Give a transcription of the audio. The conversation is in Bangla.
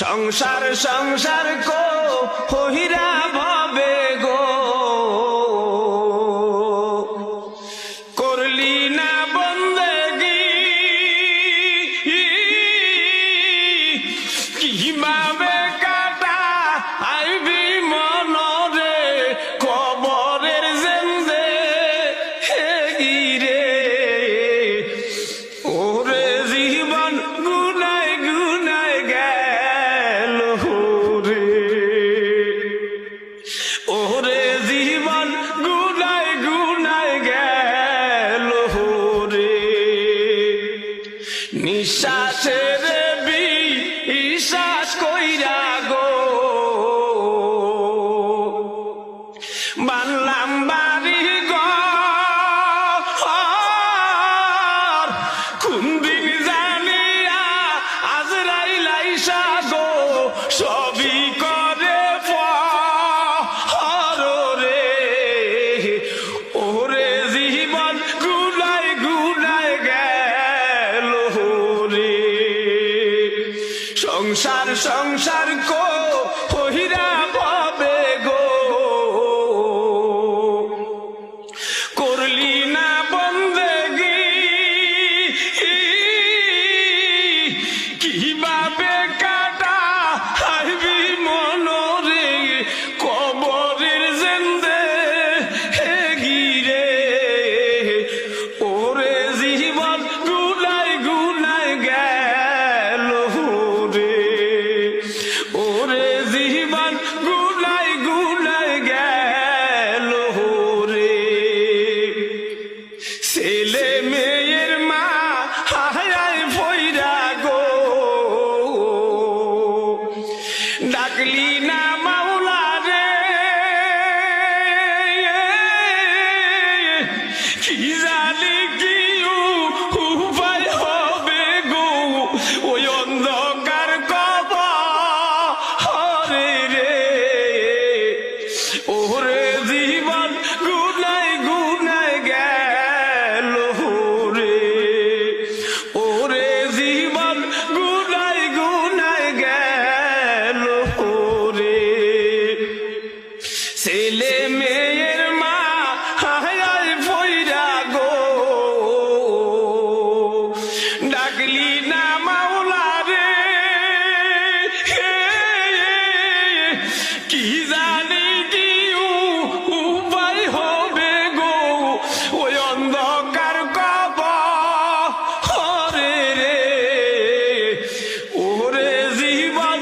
সংসার সংসার কো হহিরা ভাবে গো। করলি না বন্দেগি। কীভাবে কাটা আইবি মনরে, কবরের জেন্দে হে গিরে ওরে জীবন গুনায় গুনায় গেল রে নিঃশ্বাসের বিশ্বাস কইরা গো। বাড়ি সংসার সংসার কো ফইরা গো ডাকলি না